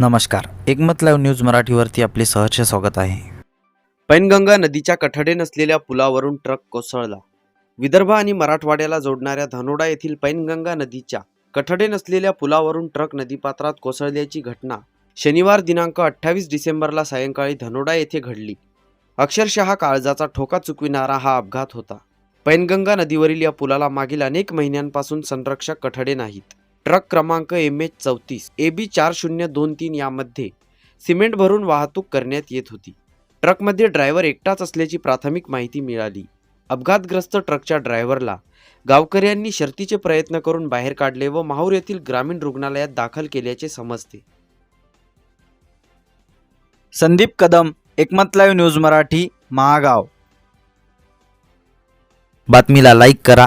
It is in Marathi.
नमस्कार. एकमत लाईव्ह न्यूज मराठीवरती आपले सहर्ष स्वागत आहे. पैनगंगा नदीच्या कठडे नसलेल्या पुलावरून ट्रक कोसळला. विदर्भ आणि मराठवाड्याला जोडणाऱ्या धनोडा येथील पैनगंगा नदीच्या कठडे नसलेल्या पुलावरून ट्रक नदीपात्रात कोसळल्याची घटना शनिवार दिनांक अठ्ठावीस डिसेंबरला सायंकाळी धनोडा येथे घडली. अक्षरशः काळजाचा ठोका चुकविणारा हा अपघात होता. पैनगंगा नदीवरील या पुलाला मागील अनेक महिन्यांपासून संरक्षक कठडे नाहीत. ट्रक क्रमांक एम एच चौतीस ए बी चार शून्य दोन तीन यामध्ये सिमेंट भरून वाहतूक करण्यात येत होती. ट्रकमध्ये ड्रायव्हर एकटाच असल्याची प्राथमिक माहिती मिळाली. अपघातग्रस्त ट्रकच्या ड्रायव्हरला गावकऱ्यांनी शर्तीचे प्रयत्न करून बाहेर काढले व माहूर येथील ग्रामीण रुग्णालयात दाखल केल्याचे समजते. Sandeep Kadam Ekmat live news Marathi Mahagaon. बातमीला like करा